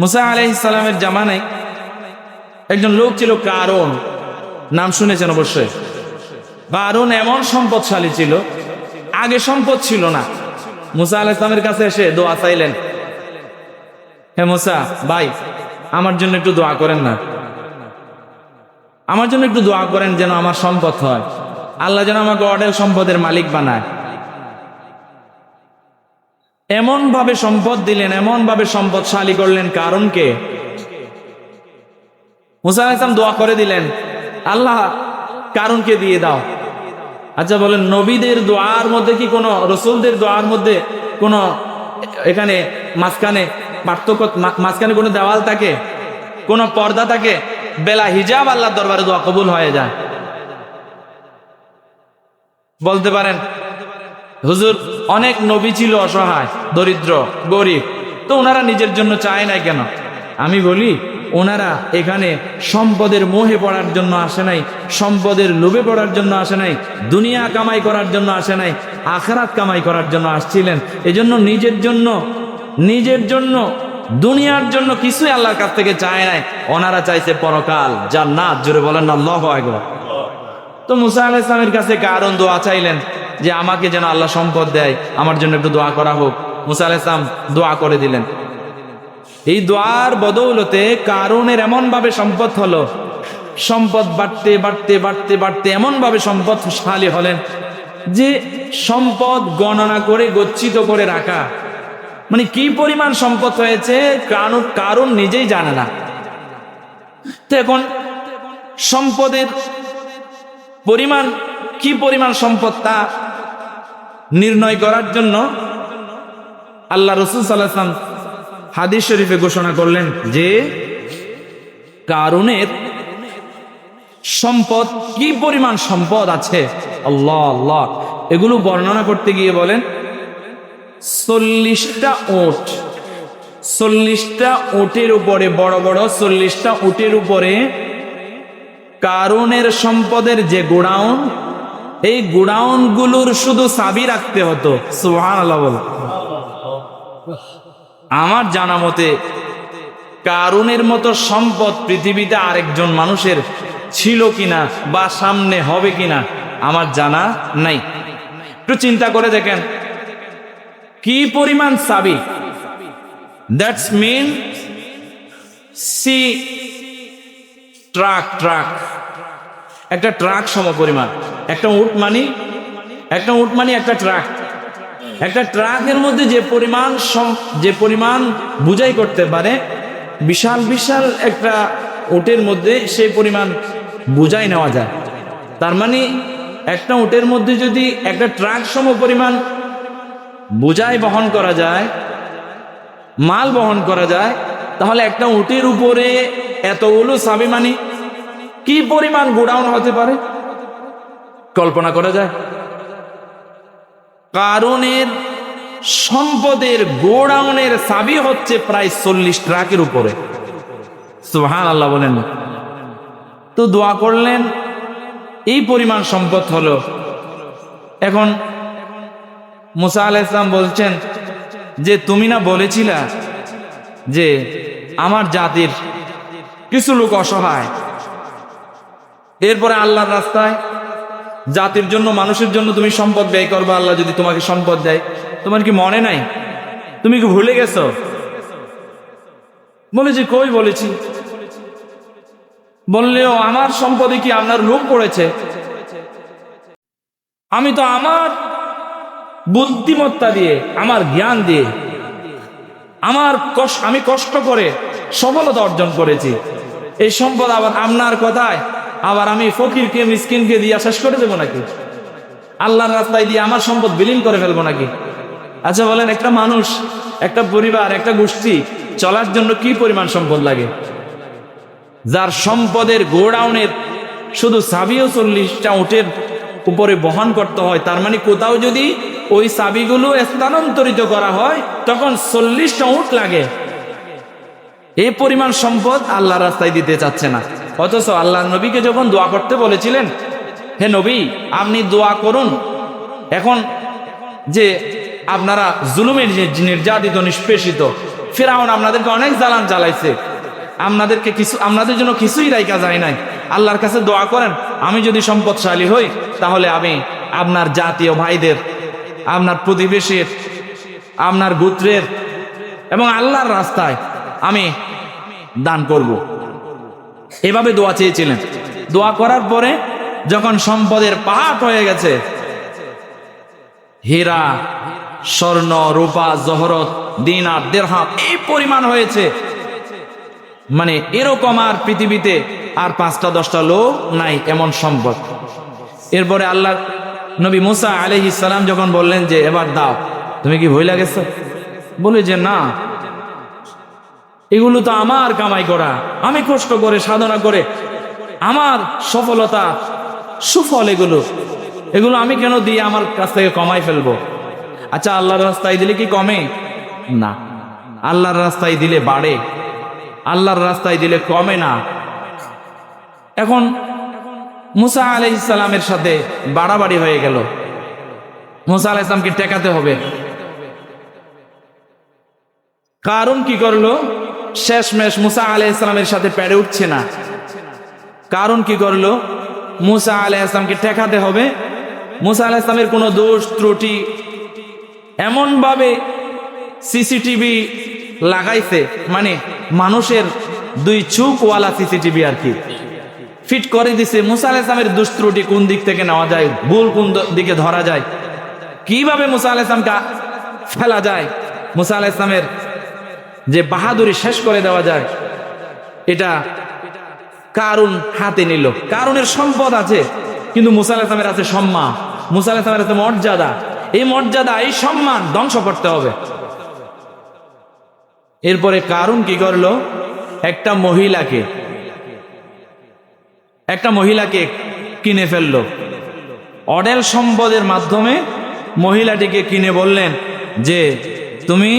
মুসা আলহ ইসলামের জামানায় একজন লোক ছিল কারণ নাম শুনেছেন অবশ্যই। কারণ এমন সম্পদশালী ছিল, আগে সম্পদ ছিল না। মুসা আলাহ ইসলামের কাছে এসে দোয়া চাইলেন, হে মুসা, ভাই, আমার জন্য একটু দোয়া করেন না। আমার জন্য একটু দোয়া করেন যেন আমার সম্পদ হয়। আল্লাহ যেন আমাকে অডেল সম্পদের মালিক বানায়। এমন ভাবে সম্পদ দিলেন এমন ভাবে সম্পদশালী করলেন কারণকে মুসা আলাইহিস সালাম দোয়া করে দিলেন, আল্লাহ কারণকে দিয়ে দাও? আচ্ছা বলেন, নবীদের দোয়ার মধ্যে কি কোনো, রসুলদের দোয়ার মধ্যে কোনো, এখানে মাঝখানে পার্থক্য মাঝখানে কোনো দেওয়াল থাকে? কোনো পর্দা থাকে? বেলা হিজাব আল্লাহ দরবারে দোয়া কবুল হয়ে যায়। বলতে পারেন হুজুর, অনেক নবী ছিল অসহায়, দরিদ্র, গরিব। তো ওনারা নিজের জন্য চায় না কেন? আমি বলি, ওনারা এখানে সম্পদের মোহে পড়ার জন্য আসে নাই, সম্পদের লোভে পড়ার জন্য আসে নাই, দুনিয়া কামাই করার জন্য আসে নাই, আখরাত কামাই করার জন্য আসছিলেন। এজন্য নিজের জন্য নিজের জন্য, দুনিয়ার জন্য কিছুই আল্লাহর কাছ থেকে চায় নাই। ওনারা চাইছে পরকাল যার না জোরে বলেন না একবার তো মুসা আলাহ ইসলামের কাছে কারণ দোয়া চাইলেন? যে আমাকে যেন আল্লাহ সম্পদ দেয়, আমার জন্য একটু দোয়া করা হোক। মুসা আলাহ ইসলাম দোয়া করে দিলেন। এই দোয়ার বদৌলতে কারণের এমন ভাবে সম্পদ হলো, সম্পদ বাড়তে বাড়তে বাড়তে বাড়তে এমন ভাবে সম্পদশালী হলেন যে সম্পদ গণনা করে, গচ্ছিত করে রাখা। মানে কি পরিমাণ সম্পদ হয়েছে, কারণ কারণ নিজেই জানে না। তো এখন সম্পদের পরিমাণ, কি পরিমাণ সম্পদ তা নির্ণয় করার জন্য আল্লাহ রসুল সাল্লাহাম হাদিস শরীফে ঘোষণা করলেন যে কারণের সম্পদ কি পরিমাণ সম্পদ আছে? আল্লাহ আল্লাহ। এগুলো বর্ণনা করতে গিয়ে বলেন, চল্লিশটা ওট। চল্লিশটা ওটের উপরে, বড় বড় চল্লিশটা ওটের উপরে কারণের সম্পদের যে গোডাউন এই গোডাউনগুলোর শুধু চাবি রাখতে হতো। সুহান আমার জানা মতে কারণের মতো সম্পদ পৃথিবীতে আরেকজন মানুষের ছিল কিনা বা সামনে হবে কিনা, আমার জানা নাই। একটু চিন্তা করে দেখেন। কি পরিমাণ চাবি? That's mean C truck truck একটা ট্রাক সম পরিমাণ একটা উট মানি, একটা উট মানি, একটা ট্রাক একটা ট্রাকের মধ্যে যে পরিমাণ যে পরিমাণ বুঝাই করতে পারে, বিশাল বিশাল একটা উটের মধ্যে সেই পরিমাণ বুঝাই নেওয়া যায়। তার মানে একটা উটের মধ্যে যদি একটা ট্রাক সম পরিমাণ বোঝাই বহন করা যায়, মাল বহন করা যায়, তাহলে একটা উটের উপরে এতগুলো সাবি মানি কি পরিমাণ গোডাউন হতে পারে? কল্পনা করা যায়। কারণের সম্পদের গোডাউনের চাবি হচ্ছে প্রায় চল্লিশ ট্রাকের উপরে। সুহান আল্লাহ বলেন। তো দোয়া করলেন, এই পরিমাণ সম্পদ হলো। এখন মুসা আল ইসলাম বলছেন যে, তুমি না বলেছিলা যে, আমার জাতির কিছু লোক অসহায় এরপরে আল্লাহর রাস্তায় জাতির জন্য, মানুষের জন্য তুমি সম্পদ ব্যয় করবে, আল্লাহ যদি তোমাকে সম্পদ দেয়। তোমার কি মনে নাই? তুমি কি ভুলে গেছো? বলেছি কই বলেছি? বললেও আমার সম্পদে কি আপনার লোক পড়েছে? আমি তো আমার বুদ্ধিমত্তা দিয়ে, আমার জ্ঞান দিয়ে, আমার আমি কষ্ট করে সফলতা অর্জন করেছি। এই সম্পদ আবার আপনার কথায়? আবার আমি ফকিরকে, মিসকিনকে দিয়ে শেষ করে দেবো নাকি? আল্লাহর রাস্তায় দিয়ে আমার সম্পদ বিলীন করে ফেলব নাকি? আচ্ছা বলেন, একটা মানুষ, একটা পরিবার, একটা গোষ্ঠী চলার জন্য কি পরিমাণ সম্পদ লাগে? যার সম্পদের গোডাউনের শুধু সাবিও চল্লিশটা উটের উপরে বহন করতে হয়, তার মানে কোথাও যদি ওই চাবিগুলো স্থানান্তরিত করা হয়, তখন চল্লিশটা উট লাগে। এই পরিমাণ সম্পদ আল্লাহ রাস্তায় দিতে চাচ্ছে না। অথচ আল্লাহ নবীকে যখন দোয়া করতে বলেছিলেন, হে নবী, আপনি দোয়া করুন। এখন যে আপনারা জুলুমের নির্যাতিত, নিষ্পেষিত, ফেরাউন আপনাদেরকে অনেক জ্বালান জ্বালাইছে। আপনাদেরকে কিছু আপনাদের জন্য কিছুই রাইকা যায় নাই। আল্লাহর কাছে দোয়া করেন, আমি যদি সম্পদশালী হই, তাহলে আমি আপনার জাতীয় ভাইদের, আপনার প্রতিবেশীর, আপনার গোত্রের এবং আল্লাহর রাস্তায় আমি দান করব। এভাবে দোয়া চেয়েছিলেন। দোয়া করার পরে যখন সম্পদের পাহাড় হয়ে গেছে, হীরা, স্বর্ণ, রূপা, জহরত, দিনার দেড়হাম এই পরিমাণ হয়েছে। মানে এরকম আর পৃথিবীতে আর পাঁচটা, দশটা লোক নাই এমন সম্পদ। এরপরে আল্লাহ নবী মুসা আলহি সালাম যখন বললেন যে, এবার দাও। তুমি কি ভয় লাগেছ বলে যে, না। এগুলো তো আমার কামাই করা। আমি কষ্ট করে, সাধনা করে। আমার সফলতা সুফল এগুলো। এগুলো আমি কেন দিয়ে আমার কাছ থেকে কমাই ফেলব? আচ্ছা আল্লাহর রাস্তায় দিলে কি কমে? না। আল্লাহর রাস্তায় দিলে বাড়ে। আল্লাহর রাস্তায় দিলে কমে না। এখন মুসা আলাই ইসলামের সাথে বাড়াবাড়ি হয়ে গেল। মুসা আলাহ ইসলামকে টেকাতে হবে। কারণ কি করল? শেষমেশ মুসা আলাহ ইসলামের সাথে পেরে উঠছে না। কারণ কি করল? মুসা আলাহ ইসলামকে ঠেকাতে হবে। মুসা আলাহ ইসলামের কোনো দোষ, ত্রুটি এমনভাবে সিসিটিভি লাগাইছে মানে মানুষের দুই চুপওয়ালা সিসিটিভি আর কি। ফিট করে দিছে। মুসা আলাহ ইসলামের দুষ্ত্রুটি কোন দিক থেকে নেওয়া যায়, ভুল কোন দিকে ধরা যায়, কীভাবে মুসা আলাহ ইসলামকে ফেলা যায়? মুসা আলাহ ইসলামের যে বাহাদুরি শেষ করে দেওয়া যায়, এটা কারুন হাতে নিল। কারুনের সম্পদ আছে, কিন্তু মুসা আলাহ ইসলামের আছে সম্মান। মুসা আলাহ ইসলামের আছে মর্যাদা। এই মর্যাদা, এই সম্মান ধ্বংস করতে হবে। এরপরে কারুন কি করল? একটা মহিলাকে একটা মহিলাকে কিনে ফেলল। অডেল সম্পদের মাধ্যমে মহিলাটিকে কিনে বললেন যে, তুমি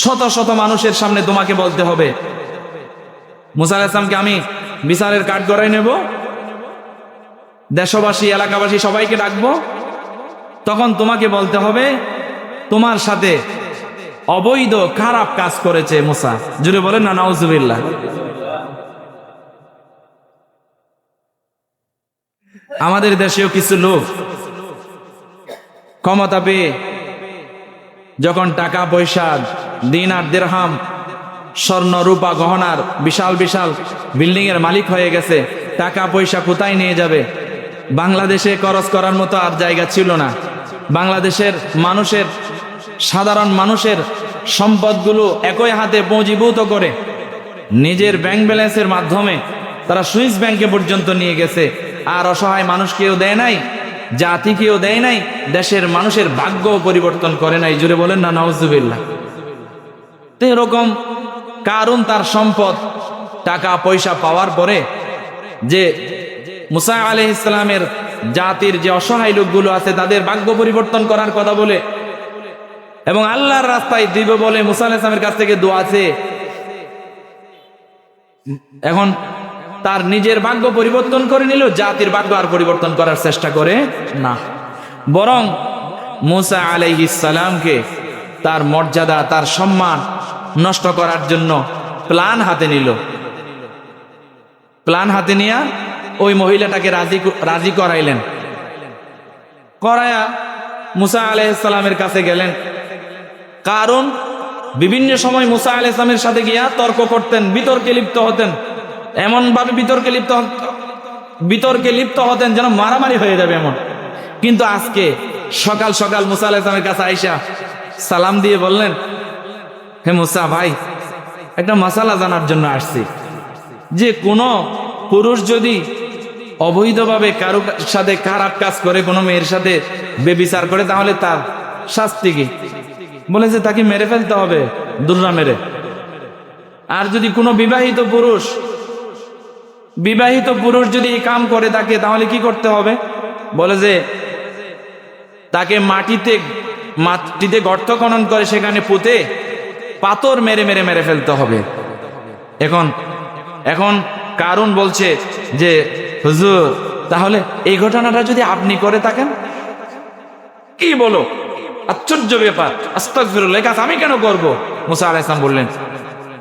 শত শত মানুষের সামনে তোমাকে বলতে হবে। মুসা আলাহ আমি বিচারের কাঠ গড়াই নেব। দেশবাসী, এলাকাবাসী সবাইকে ডাকবো। তখন তোমাকে বলতে হবে, তোমার সাথে অবৈধ, খারাপ কাজ করেছে মুসা। জুড়ে বলেন না নাউজুবিল্লাহ আমাদের দেশেও কিছু লোক ক্ষমতা পেয়ে যখন টাকা পয়সা দিন আর দেড়হাম স্বর্ণ, রূপা, গহনার বিশাল বিশাল বিল্ডিং এর মালিক হয়ে গেছে। টাকা, পয়সা কোথায় নিয়ে যাবে? বাংলাদেশে খরচ করার মতো আর জায়গা ছিল না। বাংলাদেশের মানুষের, সাধারণ মানুষের সম্পদগুলো একই হাতে পুঁজিভূত করে নিজের ব্যাংক ব্যালেন্সের মাধ্যমে তারা সুইস ব্যাংকে পর্যন্ত নিয়ে গেছে। আর অসহায় মানুষকেও দেয় নাই জাতিকেও দেয় নাই, দেশের মানুষের ভাগ্য পরিবর্তন করে নাই। জুড়ে বলেন না নওয়াজুবিল্লাহ এরকম কারণ তার সম্পদ, টাকা, পয়সা পাওয়ার পরে যে মুসা আলহ ইসলামের জাতির যে অসহায় লোকগুলো আছে, তাদের ভাগ্য পরিবর্তন করার কথা বলে এবং আল্লাহর রাস্তায় দিবে বলে মুসা আলাহ ইসলামের কাছ থেকে দোয়া আছে, এখন তার নিজের ভাগ্য পরিবর্তন করে নিল জাতির ভাগ্য আর পরিবর্তন করার চেষ্টা করে না। বরং মুসা আলাইহিসালামকে তার মর্যাদা, তার সম্মান নষ্ট করার জন্য প্লান হাতে নিল। প্লান হাতে নিয়ে ওই মহিলাটাকে রাজি রাজি করাইলেন। করায়া মুসা আলাইসালামের কাছে গেলেন। কারণ বিভিন্ন সময় মুসা আল ইসলামের সাথে গিয়া তর্ক করতেন, বিতর্কে লিপ্ত হতেন। এমন ভাবে বিতর্কে লিপ্ত বিতর্কে লিপ্ত হতেন যেন মারামারি হয়ে যাবে এমন। কিন্তু আজকে সকাল সকাল মুসা আল ইসলামের কাছে আইসা সালাম দিয়ে বললেন হে মুসা ভাই, একটা মশালা জানার জন্য আসছি। যে কোনো পুরুষ যদি অবৈধভাবে কারও সাথে খারাপ কাজ করে, কোনো মেয়ের সাথে বেবিচার করে, তাহলে তার শাস্তি কি? বলে যে তাকে মেরে ফেলতে হবে দুর্রা মেরে। আর যদি কোনো বিবাহিত পুরুষ বিবাহিত পুরুষ যদি এই কাম করে তাকে, তাহলে কি করতে হবে? বলে যে তাকে মাটিতে মাটিতে গর্ত খনন করে, সেখানে পুঁতে পাথর মেরে মেরে মেরে ফেলতে হবে। এখন এখন কারণ বলছে যে, হুজুর, তাহলে এই ঘটনাটা যদি আপনি করে থাকেন? কি বলো? আশ্চর্য ব্যাপার। আস্তাগফিরুল্লাহ, এই কাজ আমি কেন করব? মুসা আলাইহিস সালাম বললেন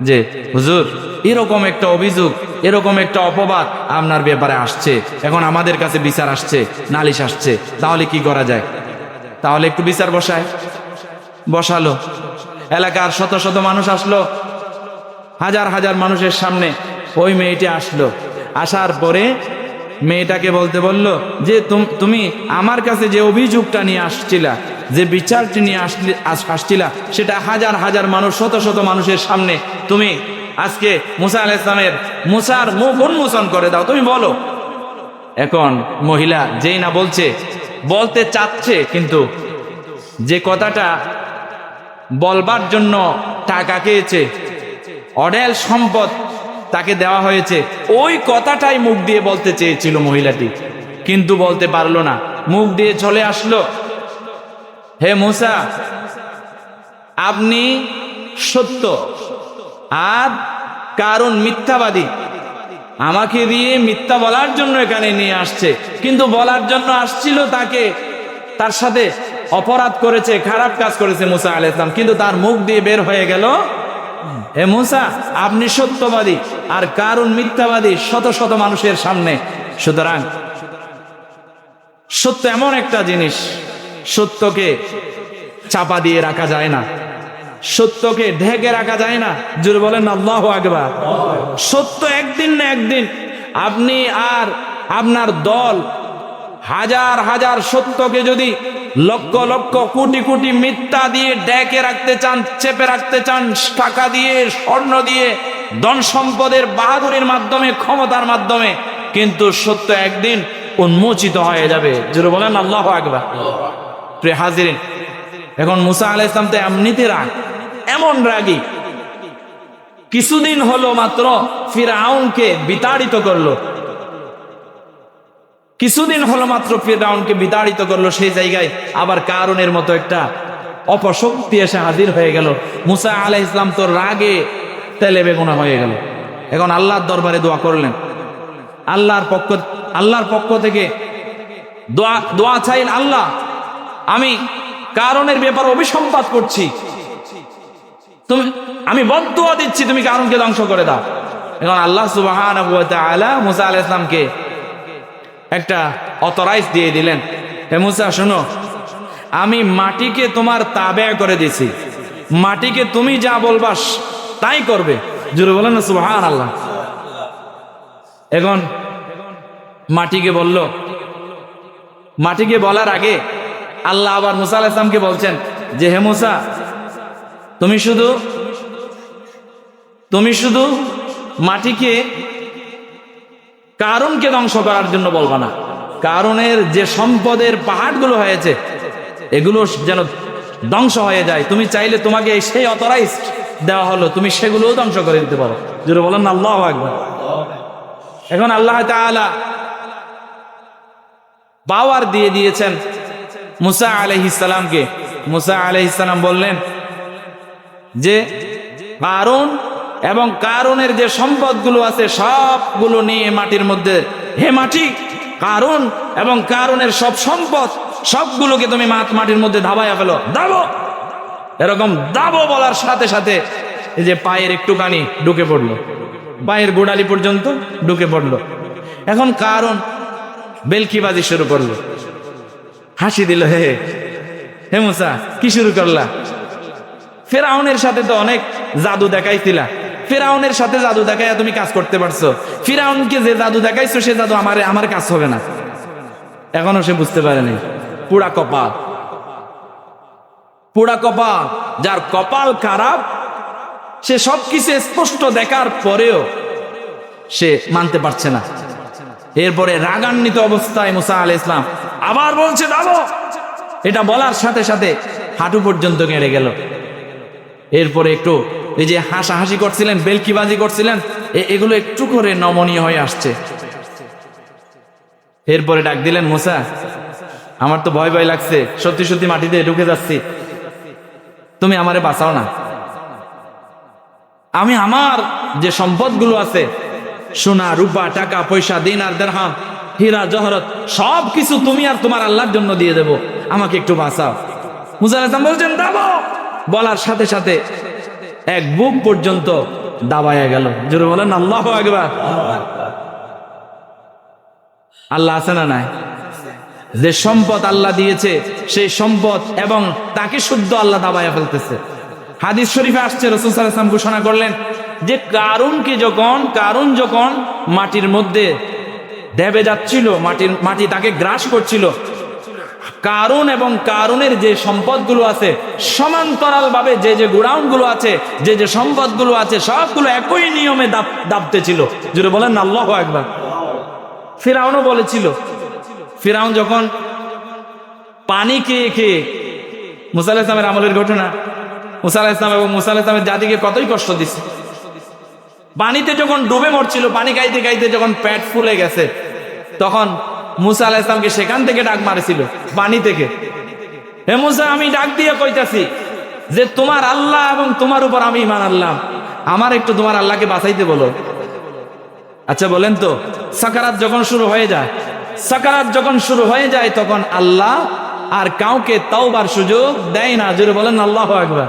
যে, হুজুর, এরকম একটা অভিযোগ, এরকম একটা অপবাদ আপনার ব্যাপারে আসছে। এখন আমাদের কাছে বিচার আসছে, নালিশ আসছে। তাহলে কি করা যায়? তাহলে একটু বিচার বসায়। বসালো। এলাকার শত শত মানুষ আসলো। হাজার হাজার মানুষের সামনে ওই মেয়েটি আসলো। আসার পরে মেয়েটাকে বলতে বলল, যে তুম- আমার কাছে যে অভিযোগটা নিয়ে আসছিলা, যে বিচারটি নিয়ে আসলি, আস- আসছিলা, সেটা হাজার হাজার মানুষ, শত শত মানুষের সামনে তুমি আজকে মুসা আল ইসলামের মুসার মুখ উন্মোচন করে দাও। তুমি বলো। এখন মহিলা যেই না বলছে, বলতে চাচ্ছে কিন্তু যে কথাটা বলবার জন্য টাকা খেয়েছে অডেল সম্পদ তাকে দেওয়া হয়েছে। ওই কথাটাই মুখ দিয়ে বলতে চেয়েছিল মহিলাটি। কিন্তু বলতে পারল না। মুখ দিয়ে চলে আসলো। হে মুসা, আপনি সত্য আর কারণ মিথ্যাবাদী। আমাকে দিয়ে মিথ্যা বলার জন্য এখানে নিয়ে আসছে। কিন্তু বলার জন্য আসছিল তাকে, তার সাথে অপরাধ করেছে, খারাপ কাজ করেছে মুসা আল ইসলাম কিন্তু তার মুখ দিয়ে বের হয়ে গেল হে মুসা, আপনি সত্যবাদী আর কারণ মিথ্যাবাদী শত শত মানুষের সামনে। সুতরাং সত্য এমন একটা জিনিস, সত্যকে চাপা দিয়ে রাখা যায় না। সত্যকে ঢেকে রাখা যায় না। জোরে বলেন, আল্লাহ আকবার। সত্য একদিন না একদিন, আপনি আর আপনার দল হাজার হাজার সত্যকে যদি লক্ষ লক্ষ কোটি কোটি মিথ্যা দিয়ে ডেকে রাখতে চান, চেপে রাখতে চান, টাকা দিয়ে, স্বর্ণ দিয়ে, ধন সম্পদের বাহাদুরির মাধ্যমে, ক্ষমতার মাধ্যমে। কিন্তু সত্য একদিন উন্মোচিত হয়ে যাবে। যেটা বলেন, আল্লাহ আকবার। প্রিয় হাজিরিন, এখন মুসা আলাহ ইসলাম তো এমনিতে রাগ, এমন রাগী। কিছুদিন হলো মাত্র ফিরাউনকে বিতাড়িত করল। কিছুদিন হলো মাত্র ফিরাউনকে বিতাড়িত করল সেই জায়গায়, আবার কারণের মতো একটা অপশক্তি এসে হাজির হয়ে গেল। মুসা আলাহ ইসলাম তো রাগে তেলে বেগুনা হয়ে গেল। এখন আল্লাহর দরবারে দোয়া করলেন। আল্লাহর পক্ষ আল্লাহর পক্ষ থেকে দোয়া দোয়া চাইল, আল্লাহ, আমি কারণের ব্যাপার অভিসম্পাদ করছি। তুমি, আমি বদুয়া দিচ্ছি, তুমি কারণকে ধ্বংস করে দাও। এখন আল্লাহ সুবাহ মুসা আল ইসলামকে একটা অতরাইজ দিয়ে দিলেন। হে মুসা, শোনো, আমি মাটিকে তোমার তাবে করে দিছি। মাটিকে তুমি যা বলবা তাই করবে। জুড়ে বলেন না সুবাহান আল্লাহ এখন মাটিকে বলল, মাটিকে বলার আগে আল্লাহ আবার মুসা আল ইসলামকে বলছেন যে, হে মুসা, তুমি শুধু তুমি শুধু মাটিকে কারণকে ধ্বংস করার জন্য বলবা না। কারণের যে সম্পদের পাহাড়গুলো হয়েছে, এগুলো যেন ধ্বংস হয়ে যায়। তুমি চাইলে তোমাকে সেই অথরাইজ দেওয়া হলো, তুমি সেগুলোও ধ্বংস করে দিতে পারো। যেটা বলেন আল্লাহ একবার এখন আল্লাহ তাআলা পাওয়ার দিয়ে দিয়েছেন মুসা আলহিসামকে মুসা আলহিসাম বললেন যে, কারণ এবং কারণের যে সম্পদগুলো আছে, সবগুলো নিয়ে মাটির মধ্যে হে মাটি, কারণ এবং কারণের সব সম্পদ, সবগুলোকে তুমি মাত মাটির মধ্যে ধাবাইয়া ফেলো। দাবো এরকম দাবো বলার সাথে সাথে এই যে পায়ের একটুখানি ঢুকে পড়ল। পায়ের গোড়ালি পর্যন্ত ঢুকে পড়ল। এখন কারণ বেলকিবাজি শুরু করল। হাসি দিল, হে হে মুসা, কি শুরু করলা? ফেরাউনের সাথে তো অনেক জাদু দেখাইছিলা। ফেরাউনের সাথে জাদু দেখাইয়া তুমি কাজ করতে পারছ। ফিরাউনকে যে জাদু দেখাইছো, সে জাদু আমার আমার কাজ হবে না। এখনও সে বুঝতে পারেনি। পুরা কপাল। পুরা কপাল। যার কপাল খারাপ, সে সবকিছু স্পষ্ট দেখার পরেও সে মানতে পারছে না। এরপরে রাগান্বিত অবস্থায় মুসা আল ইসলাম আবার বলছে দাবো এটা বলার সাথে সাথে হাঁটু পর্যন্ত গেড়ে গেল। এরপরে একটু এই যে হাসাহাসি করছিলেন, বেলকিবাজি করছিলেন এগুলো একটু করে নমনীয় হয়ে আসছে। এরপরে ডাক দিলেন, মুসা, আমার তো ভয় ভয় লাগছে, সত্যি সত্যি মাটিতে ঢুকে যাচ্ছি। তুমি আমারে বাঁচাও না। আমি আমার যে সম্পদগুলো আছে, সোনা, রূপা, টাকা, পয়সা, দিন আর দেড়হাম, হীরা, জহরত সব কিছু তুমি আর তোমার আল্লাহর জন্য দিয়ে দেব। আমাকে একটু বাঁচাও। মুসা বলছেন দাবো বলার সাথে সাথে এক বুক পর্যন্ত দাবায়া গেল। জোরে বলেন, আল্লাহ একবার আল্লাহ আছে না নাই? যে সম্পদ আল্লাহ দিয়েছে, সেই সম্পদ এবং তাকে শুদ্ধ আল্লাহ দাবায়া ফেলতেছে। হাদিস শরীফে আসছে, রসুল সাল্লাম ঘোষণা করলেন যে, কারুনকে যখন, কারুন যখন মাটির মধ্যে দেবে যাচ্ছিল, মাটির, মাটি তাকে গ্রাস করছিল কারুন এবং কারুনের যে সম্পদগুলো আছে সমান্তরাল ভাবে যে যে গোডাউনগুলো আছে, যে যে সম্পদগুলো আছে, সবগুলো একই নিয়মে দাপ, দাপতে ছিল। জুড়ে বলেন আল্লাহ একবার ফিরাউনও বলেছিল, ফিরাউন যখন পানি খেয়ে খেয়ে মুসা ইসলামের আমলের ঘটনা, মুসা ইসলাম এবং মুসা ইসলামের জাতিকে কতই কষ্ট দিচ্ছে পানিতে যখন ডুবে মরছিল, পানি খাইতে খাইতে যখন পেট ফুলে গেছে, তখন মুসা আলাহ ইসলামকে সেখান থেকে ডাক মারেছিল পানি থেকে। হে মুসা, আমি ডাক দিয়ে কইতাছি যে তোমার আল্লাহ এবং তোমার উপর আমি ইমান আল্লাহ আমার একটু তোমার আল্লাহকে বাঁচাইতে বলো। আচ্ছা বলেন তো, সাকারাত যখন শুরু হয়ে যায়, সাকারাত যখন শুরু হয়ে যায়, তখন আল্লাহ আর কাউকে তাওবার সুযোগ দেয় না। জোরে বলেন, আল্লাহ একবার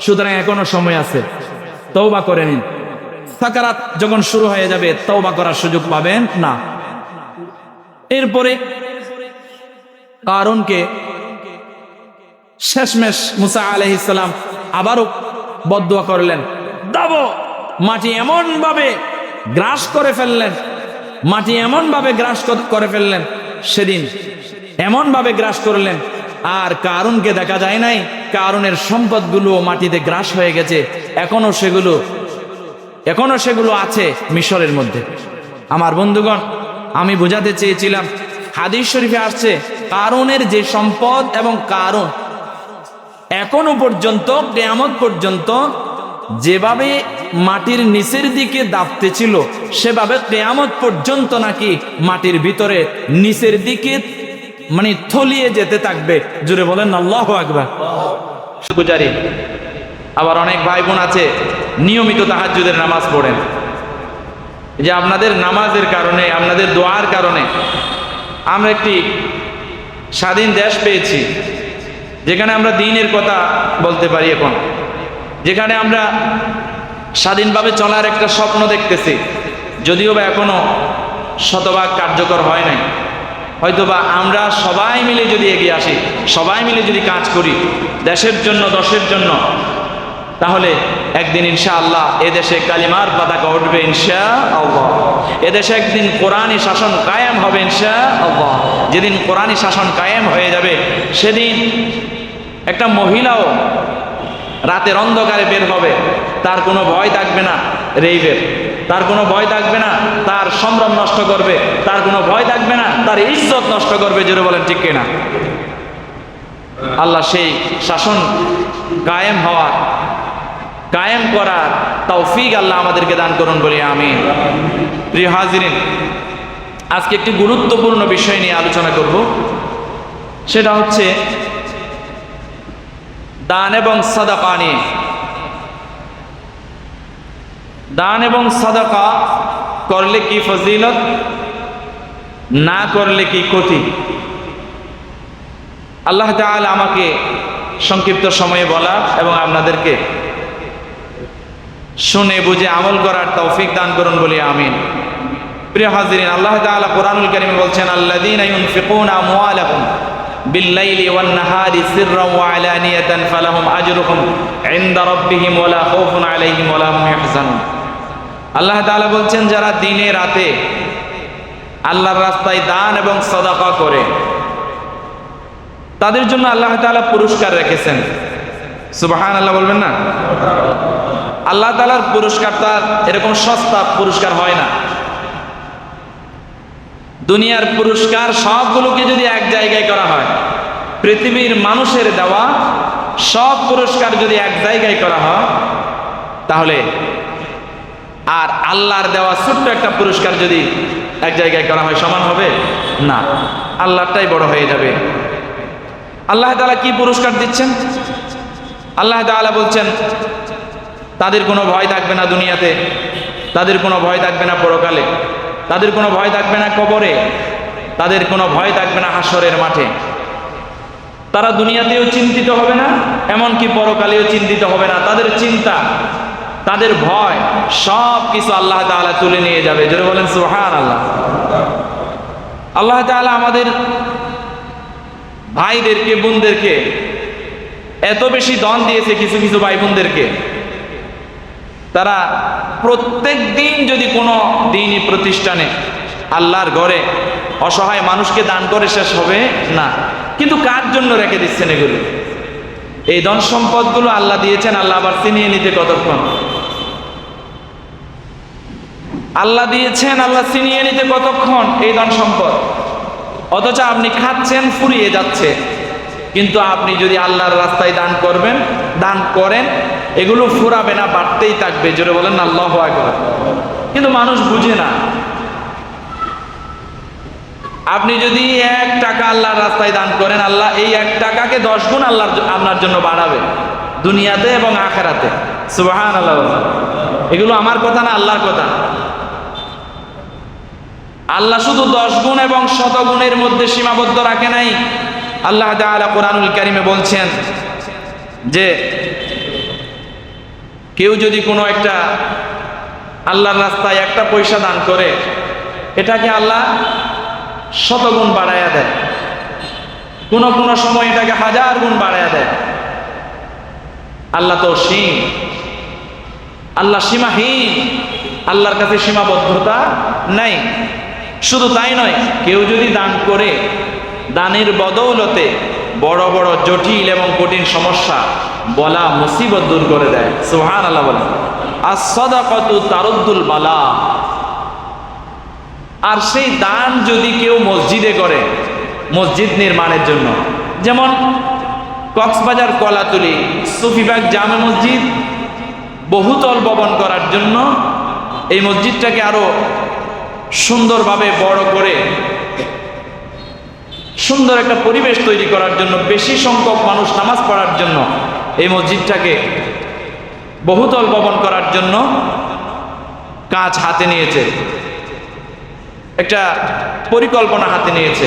সুতরাং এখনও সময় আছে। তওবা করে নিন। সাকারাত যখন শুরু হয়ে যাবে, তওবা করার সুযোগ পাবেন না। এরপরে কারণকে শেষমেশ মুসা আলহিসাম আবারও বদুয়া করলেন। দাবো, মাটি এমন ভাবে গ্রাস করে ফেললেন, মাটি এমন ভাবে গ্রাস করে ফেললেন, সেদিন এমন ভাবে গ্রাস করলেন, আর কারণকে দেখা যায় নাই কারুনের সম্পদগুলো মাটিতে গ্রাস হয়ে গেছে, এখনও সেগুলো এখনও সেগুলো আছে মিশরের মধ্যে। আমার বন্ধুগণ আমি বোঝাতে চেয়েছিলাম, হাদিস শরীফে আসছে কারণের যে সম্পদ এবং কারণ এখনও পর্যন্ত, কেয়ামত পর্যন্ত, যেভাবে মাটির নিচের দিকে দাপতে ছিল, সেভাবে কেয়ামত পর্যন্ত নাকি মাটির ভিতরে নিচের দিকে মানে থলিয়ে যেতে থাকবে। জুড়ে বলেন, আল্লাহ আকবার। গুজারি আবার অনেক ভাই বোন আছে, নিয়মিত তাহাজ্জুদের নামাজ পড়েন। যে আপনাদের নামাজের কারণে, আপনাদের দোয়ার কারণে আমরা একটি স্বাধীন দেশ পেয়েছি, যেখানে আমরা দিনের কথা বলতে পারি এখন, যেখানে আমরা স্বাধীনভাবে চলার একটা স্বপ্ন দেখতেছি, যদিও বা এখনও শতভাগ কার্যকর হয় নাই। হয়তোবা আমরা সবাই মিলে যদি এগিয়ে আসি, সবাই মিলে যদি কাজ করি, দেশের জন্য, দশের জন্য তাহলে একদিন ইনশা আল্লাহ এদেশে কালিমার পতাকা উঠবে ইনশা আল্লাহ এদেশে একদিন কোরআনী শাসন কায়েম হবে ইনশা আল্লাহ যেদিন কোরআনী শাসন কায়েম হয়ে যাবে, সেদিন একটা মহিলাও রাতের অন্ধকারে বের হবে। তার কোনো ভয় থাকবে না রেইবের। তার কোনো ভয় থাকবে না তার সম্ভ্রম নষ্ট করবে। তার কোনো ভয় থাকবে না তার ইজ্জত নষ্ট করবে, জোরে বলেন ঠিক কিনা? আল্লাহ সেই শাসন কায়েম হওয়া কায়েম করার তৌফিক আল্লাহ আমাদেরকে দান করুন বলি আমি প্রিয় হাজিরিন, আজকে একটি গুরুত্বপূর্ণ বিষয় নিয়ে আলোচনা করব। সেটা হচ্ছে দান এবং সাদাকা নিয়ে। দান এবং সাদাকা করলে কি ফজিলত, না করলে কি ক্ষতি? আল্লাহ তাআলা আমাকে সংক্ষিপ্ত সময়ে বলা এবং আপনাদেরকে শুনে বুঝে আমল করার তৌফিক দান করুন বলি আমিন। প্রিয় হাজিরিন, আল্লাহ তাআলা কোরআনুল কারীমে বলছেন, আল্লাযীনা ইউনফিকুনা আমওয়ালাহুম বিল-লাইলি ওয়ান-নাহারি সিররান ওয়া আলানিয়াতান ফালাহুম আজরুহুম ইনদা রাব্বিহিম ওয়ালা খাউফুন আলাইহিম ওয়ালা হুম ইয়াহজানুন আল্লাহ তাআলা বলছেন, যারা দিনে রাতে আল্লাহর রাস্তায় দান এবং সদাকা করে, তাদের জন্য আল্লাহ তাআলা পুরস্কার রেখেছেন। সুবহান আল্লাহ বলবেন না? আল্লাহ তালার পুরস্কার তার এরকম সস্তা পুরস্কার হয় না। দুনিয়ার পুরস্কার সবগুলোকে যদি এক জায়গায় করা হয়, পৃথিবীর মানুষের দেওয়া সব পুরস্কার যদি এক জায়গায় করা হয়, তাহলে আর আল্লাহর দেওয়া ছোট্ট একটা পুরস্কার যদি এক জায়গায় করা হয়, সমান হবে? না। আল্লাহটাই বড় হয়ে যাবে। আল্লাহ তালা কি পুরস্কার দিচ্ছেন? আল্লাহ তাআলা বলছেন তাদের কোনো ভয় থাকবে না দুনিয়াতে, তাদের কোনো ভয় থাকবে না পরকালে, তাদের কোনো ভয় থাকবে না কবরে, তাদের কোনো ভয় থাকবে না হাসরের মাঠে। তারা দুনিয়াতেও চিন্তিত হবে না, এমনকি পরকালেও চিন্তিত হবে না। তাদের চিন্তা, তাদের ভয় সব কিছু আল্লাহ তাআলা তুলে নিয়ে যাবে। যদি বলেন সুহান আল্লাহ আল্লাহ তাআলা আমাদের ভাইদেরকে, বোনদেরকে এত বেশি দন দিয়েছে কিছু কিছু ভাই বোনদেরকে। তারা প্রত্যেক দিন যদি কোনো দিনই প্রতিষ্ঠানে আল্লাহর ঘরে অসহায় মানুষকে দান করে শেষ হবে না। কিন্তু কার জন্য রেখে দিচ্ছেন এগুলো? এই ধন সম্পদগুলো আল্লাহ দিয়েছেন, আল্লাহ আবার চিনিয়ে নিতে কতক্ষণ? আল্লাহ দিয়েছেন, আল্লাহ ছিনিয়ে নিতে কতক্ষণ এই ধন সম্পদ? অথচ আপনি খাচ্ছেন, ফুরিয়ে যাচ্ছে। কিন্তু আপনি যদি আল্লাহর রাস্তায় দান করবেন, দান করেন, এগুলো ফুরাবে না, বাড়তেই থাকবে, জোরে বলেন আল্লাহ একবার কিন্তু মানুষ বুঝে না। আপনি যদি এক টাকা আল্লাহর রাস্তায় দান করেন, আল্লাহ এই এক টাকাকে দশ গুণ আল্লাহর আপনার জন্য বাড়াবে, দুনিয়াতে এবং আখেরাতে। সুবাহান আল্লাহ এগুলো আমার কথা না, আল্লাহর কথা আল্লাহ শুধু দশ গুণ এবং শত গুণের মধ্যে সীমাবদ্ধ রাখে নাই। আল্লাহ তাআলা কোরআনুল কারিমে বলছেন যে, কেউ যদি কোনো একটা আল্লাহর রাস্তায় একটা পয়সা দান করে, এটাকে আল্লাহ শতগুণ বাড়াইয়া দেয়। কোনো কোনো সময় এটাকে হাজার গুণ বাড়াইয়া দেয়। আল্লাহ তো সীম আল্লাহ সীমাহীন। আল্লাহর কাছে সীমাবদ্ধতা নাই। শুধু তাই নয়, কেউ যদি দান করে দানের বদৌলতে বড় বড় জটিল এবং কঠিন সমস্যা বলা মুসিবত দূর করে দেয়। সুহান আল্লাহ বলে আর সদাকত তারদ্দুল বালা। আর সেই দান যদি কেউ মসজিদে করে, মসজিদ নির্মাণের জন্য। যেমন কক্সবাজার কলাতুলি, সুফিবাগ জামে মসজিদ, বহুতল ভবন করার জন্য এই মসজিদটাকে আরও সুন্দরভাবে বড় করে সুন্দর একটা পরিবেশ তৈরি করার জন্য, বেশি সংখ্যক মানুষ নামাজ পড়ার জন্য এই মসজিদটাকে বহুতল ভবন করার জন্য কাজ হাতে নিয়েছে। একটা পরিকল্পনা হাতে নিয়েছে।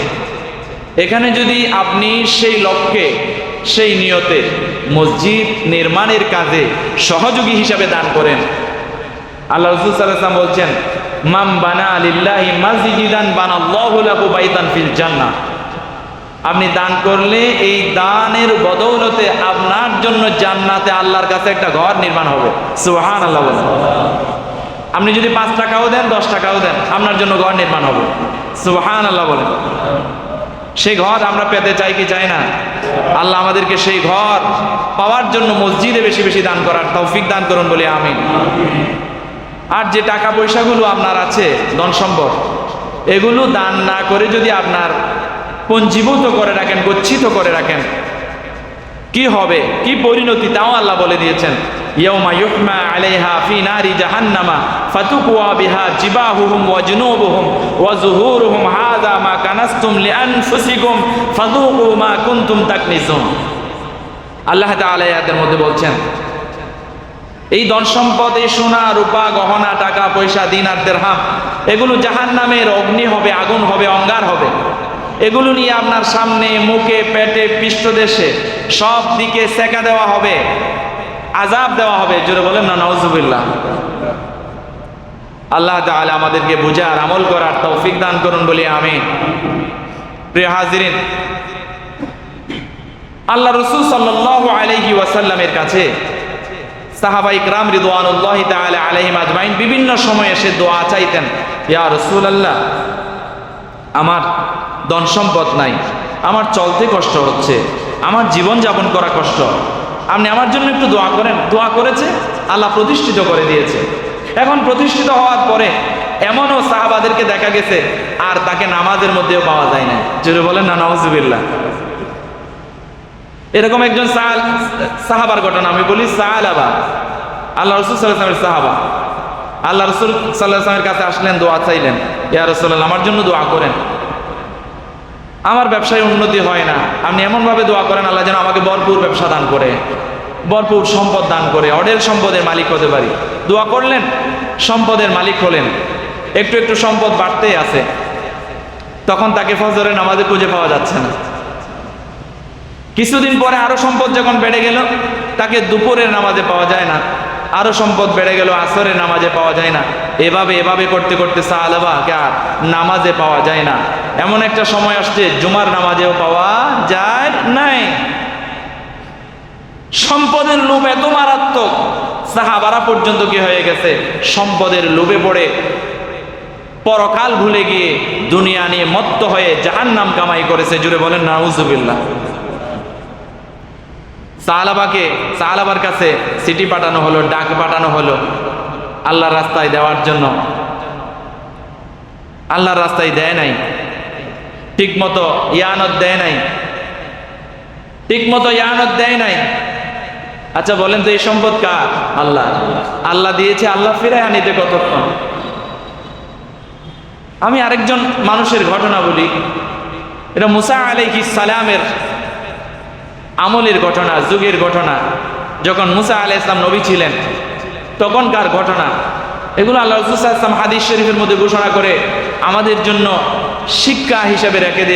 এখানে যদি আপনি সেই লক্ষ্যে, সেই নিয়তে মসজিদ নির্মাণের কাজে সহযোগী হিসাবে দান করেন। আল্লাহ রসুল সাল্লাম বলছেন মাম বানা আলিল্লাহি মাসজিদান বানাল্লাহু লাহু বাইতান ফিল জান্নাহ। আপনি দান করলে এই দানের বদৌলতে আপনার জন্য জান্নাতে আল্লাহর কাছে একটা ঘর নির্মাণ হবে। সুবহান আল্লাহ আপনি যদি পাঁচ টাকাও দেন, দশ টাকাও দেন, আপনার জন্য ঘর নির্মাণ হবে। সুবহান আল্লাহ বলেন। সেই ঘর আমরা পেতে চাই কি চাই না? আল্লাহ আমাদেরকে সেই ঘর পাওয়ার জন্য মসজিদে বেশি বেশি দান করার তৌফিক দান করুন বলে আমি আর যে টাকা পয়সাগুলো আপনার আছে, ধন সম্পদ, এগুলো দান না করে যদি আপনার পঞ্জীভূত করে রাখেন গচ্ছিত করে রাখেন। কি হবে? কি পরিণতি? তাও আল্লাহ বলে দিয়েছেন জাহান্নামা মা আল্লাহ মধ্যে বলছেন, এই ধন সম্পদ, এই সোনা, রূপা, গহনা, টাকা, পয়সা, দিন আর দেড়হাম, এগুলো জাহান নামের অগ্নি হবে, আগুন হবে, অঙ্গার হবে। এগুলো নিয়ে আপনার সামনে, মুখে, পেটে, পৃষ্ঠদেশে সব দিকে সেকা দেওয়া হবে আজাব দেওয়া হবে। জোরে বলেন না নওজুবিল্লাহ আল্লাহ তাআলা আমাদেরকে বুঝার, আমল করার তৌফিক দান করুন বলি আমি প্রিয় হাজিরিন, আল্লাহ রসুল আলাইহি ওয়াসাল্লামের কাছে সাহাবা ইকরাম রিদওয়ানুল্লাহি তাআলা আলাইহিম আজমাইন বিভিন্ন সময়ে এসে দোয়া চাইতেন, ইয়া রাসূলুল্লাহ, আমার ধন সম্পদ নাই। আমার চলতে কষ্ট হচ্ছে, আমার জীবন যাপন করা কষ্ট। আপনি আমার জন্য একটু দোয়া করেন। দোয়া করেছে, আল্লাহ প্রতিষ্ঠিত করে দিয়েছে। এখন প্রতিষ্ঠিত হওয়ার পরে এমনও সাহাবাদেরকে দেখা গেছে, আর তাকে নামাজের মধ্যেও পাওয়া যায় না জোরে বলেন না নওয়াজুবিল্লাহ এরকম একজন সাহাল সাহাবার ঘটনা, আমি বলি সাহালাবা আল্লাহ রসুল সাল্লাহামের সাহাবা। আল্লাহ রসুল সাল্লাহামের কাছে আসলেন, দোয়া চাইলেন। ইয়া রসুল্লাহ আমার জন্য দোয়া করেন। আমার ব্যবসায় উন্নতি হয় না। আপনি এমনভাবে দোয়া করেন, আল্লাহ যেন আমাকে ভরপুর ব্যবসা দান করে, ভরপুর সম্পদ দান করে অডেল সম্পদের মালিক হতে পারি। দোয়া করলেন, সম্পদের মালিক হলেন। একটু একটু সম্পদ বাড়তেই আছে। তখন তাকে ফজরের নামাজে খুঁজে পাওয়া যাচ্ছে না। কিছুদিন পরে আরও সম্পদ যখন বেড়ে গেল, তাকে দুপুরের নামাজে পাওয়া যায় না। আরও সম্পদ বেড়ে গেল আসরে নামাজে পাওয়া যায় না। এভাবে এভাবে করতে করতে সাহালাবাকে আর নামাজে পাওয়া যায় না। এমন একটা সময় আসছে, জুমার নামাজেও পাওয়া যায় নাই। সম্পদের লোভ এত মারাত্মক। সাহাবারা পর্যন্ত কি হয়ে গেছে? সম্পদের লোভে পড়ে। পরকাল ভুলে গিয়ে দুনিয়া নিয়ে মত্ত হয়ে জাহান নাম কামাই করেছে, জুড়ে বলেন, নাউজুবিল্লাহ। সাহালাবাকে সাহালাবার কাছে সিটি পাঠানো হলো, ডাক পাঠানো হলো আল্লাহর রাস্তায় দেওয়ার জন্য। আল্লাহর রাস্তায় দেয় নাই। ঠিক মতো ইয়ানত দেয় নাই। ঠিক মতো ইয়ানত দেয় নাই। আচ্ছা বলেন তো এই সম্পদ কার? আল্লাহ আল্লাহ দিয়েছে, আল্লাহ ফিরে আনিতে কতক্ষণ? আমি আরেকজন মানুষের ঘটনা বলি। এটা মুসা আলাইহি সালামের আমলের ঘটনা, যুগের ঘটনা, যখন মুসা আলাই ইসলাম নবী ছিলেন, তখনকার ঘটনা, এগুলো আল্লাহ রসুল ইসলাম হাদিস শরীফের মধ্যে ঘোষণা করে আমাদের জন্য শিক্ষা হিসাবে রেখে দিয়ে